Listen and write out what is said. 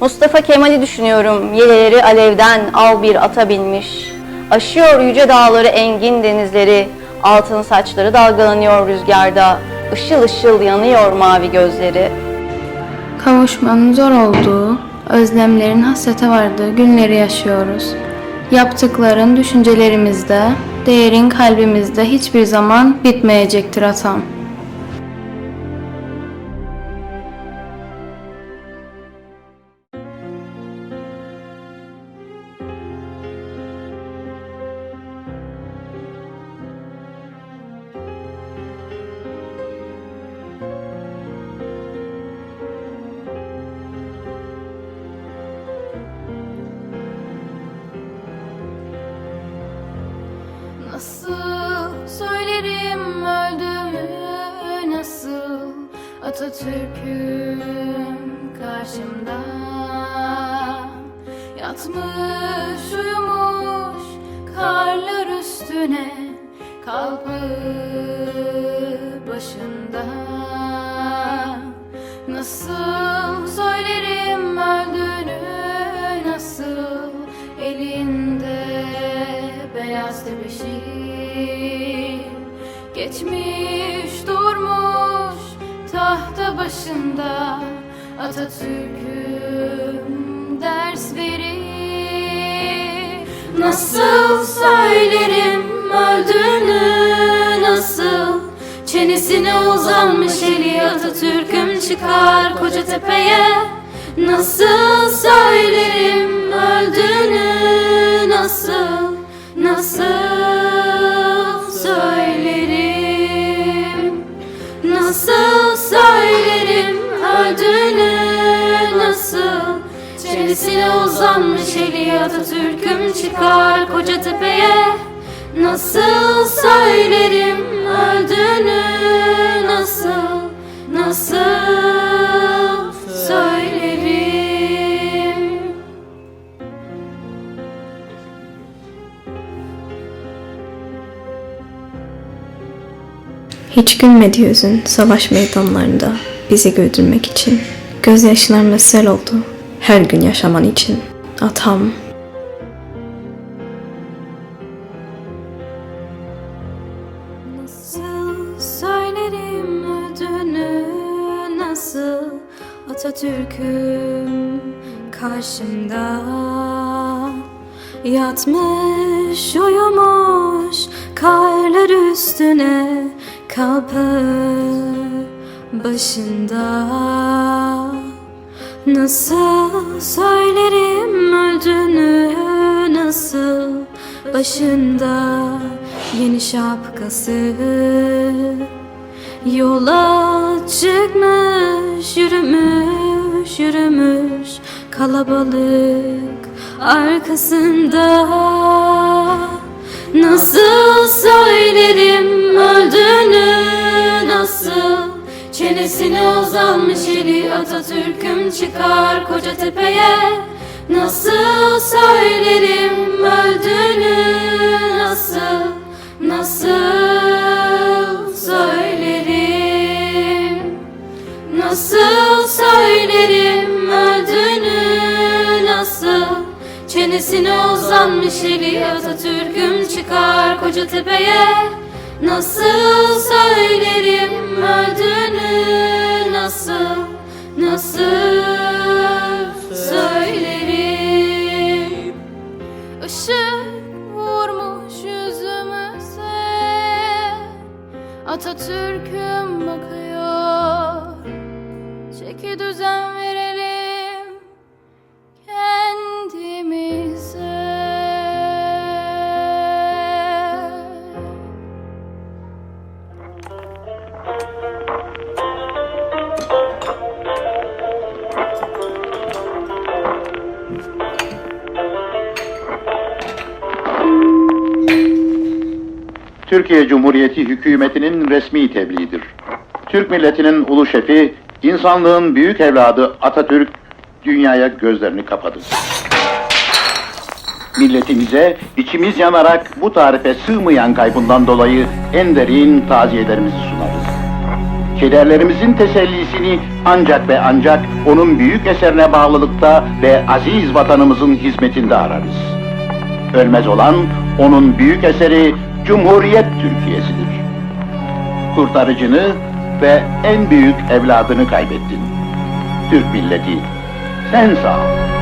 Mustafa Kemal'i düşünüyorum, yeleleri alevden al bir ata binmiş. Aşıyor yüce dağları engin denizleri, altın saçları dalgalanıyor rüzgarda, ışıl ışıl yanıyor mavi gözleri. Kavuşmanın zor olduğu, özlemlerin hasrete vardığı günleri yaşıyoruz. Yaptıkların düşüncelerimizde, değerin kalbimizde hiçbir zaman bitmeyecektir atam. Nasıl söylerim öldüğümü nasıl Atatürk'üm karşımda? Yatmış uyumuş karlar üstüne Kalpağı başında. Nasıl söylerim öldüğünü nasıl Elinde beyaz tebeşir Geçmiş durmuş tahta başında Atatürk'üm ders verir Nasıl söylerim öldüğünü nasıl Çenesine uzanmış eli Atatürk'üm çıkar koca tepeye. Nasıl söylerim öldüğünü nasıl Nasıl Nasıl söylerim öldüğünü nasıl? Çenesine uzanmış eli Atatürk'üm çıkar koca tepeye. Nasıl söylerim öldüğünü Hiç gülmedi yüzün savaş meydanlarında bizi güldürmek için. Gözyaşlarına sel oldu her gün yaşaman için. Atam, Nasıl söylerim öldüğünü nasıl Atatürk'üm karşımda Yatmış uyumuş karlar üstüne Kapağı başında. Nasıl söylerim öldüğünü nasıl Başında? Yeni şapkası. Yola çıkmış yürümüş yürümüş Kalabalık arkasında. Nasıl Çenesine uzanmış eli Atatürk'üm çıkar koca tepeye. Nasıl söylerim öldüğünü nasıl Nasıl söylerim? Nasıl söylerim öldüğünü nasıl? Çenesine uzanmış eli Atatürk'üm çıkar koca tepeye Nasıl söylerim öldüğünü nasıl Nasıl söylerim? Işık vurmuş yüzümüze Atatürk'üm bakıyor. Çeki düzen verelim Türkiye Cumhuriyeti hükümetinin resmi tebliğidir. Türk milletinin ulu şefi, insanlığın büyük evladı Atatürk dünyaya gözlerini kapadı. Milletimize içimiz yanarak bu tarife sığmayan kaybından dolayı en derin taziyelerimizi sunarız. Kederlerimizin tesellisini ancak ve ancak onun büyük eserine bağlılıkta ve aziz vatanımızın hizmetinde ararız. Ölmez olan onun büyük eseri Cumhuriyet Türkiye'sidir. Kurtarıcını ve en büyük evladını kaybettin. Türk milleti, sen sağ ol.